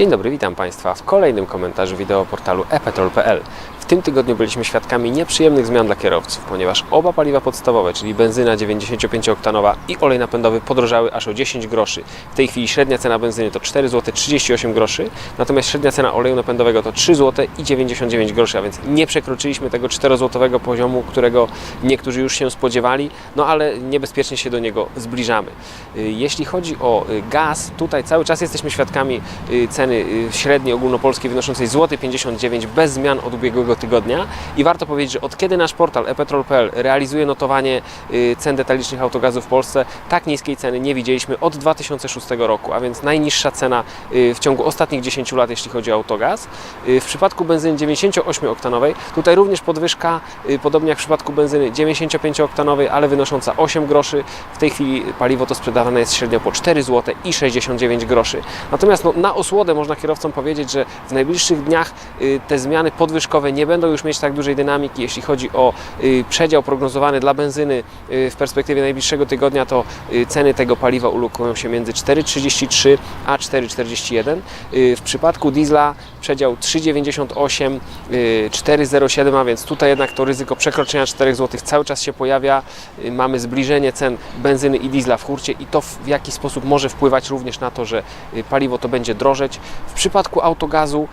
Dzień dobry, witam Państwa w kolejnym komentarzu wideo portalu epetrol.pl. Tym tygodniu byliśmy świadkami nieprzyjemnych zmian dla kierowców, ponieważ oba paliwa podstawowe, czyli benzyna 95-oktanowa i olej napędowy podrożały aż o 10 groszy. W tej chwili średnia cena benzyny to 4 zł 38 groszy, natomiast średnia cena oleju napędowego to 3 zł i 99 groszy, a więc nie przekroczyliśmy tego 4-złotowego poziomu, którego niektórzy już się spodziewali, no ale niebezpiecznie się do niego zbliżamy. Y, Jeśli chodzi o y, gaz, tutaj cały czas jesteśmy świadkami y, ceny średniej ogólnopolskiej wynoszącej złoty 59 bez zmian od ubiegłego tygodnia i warto powiedzieć, że od kiedy nasz portal epetrol.pl realizuje notowanie y, cen detalicznych autogazu w Polsce, tak niskiej ceny nie widzieliśmy od 2006 roku, a więc najniższa cena y, w ciągu ostatnich 10 lat, jeśli chodzi o autogaz. Y, W przypadku benzyny 98-oktanowej, tutaj również podwyżka, podobnie jak w przypadku benzyny 95-oktanowej, ale wynosząca 8 groszy. W tej chwili paliwo to sprzedawane jest średnio po 4 zł i 69 groszy. Natomiast no, na osłodę można kierowcom powiedzieć, że w najbliższych dniach te zmiany podwyżkowe nie będą już mieć tak dużej dynamiki. Jeśli chodzi o y, przedział prognozowany dla benzyny y, w perspektywie najbliższego tygodnia, to y, ceny tego paliwa ulokują się między 4,33 a 4,41. Y, W przypadku diesla przedział 3,98, y, 4,07, a więc tutaj jednak to ryzyko przekroczenia 4 zł cały czas się pojawia. Mamy zbliżenie cen benzyny i diesla w hurcie i to w jaki sposób może wpływać również na to, że paliwo to będzie drożeć. W przypadku autogazu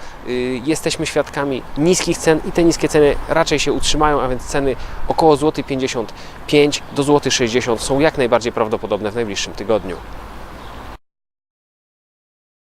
jesteśmy świadkami niskich cen i te niskie ceny raczej się utrzymają, a więc ceny około złoty 55 do złoty 60 są jak najbardziej prawdopodobne w najbliższym tygodniu.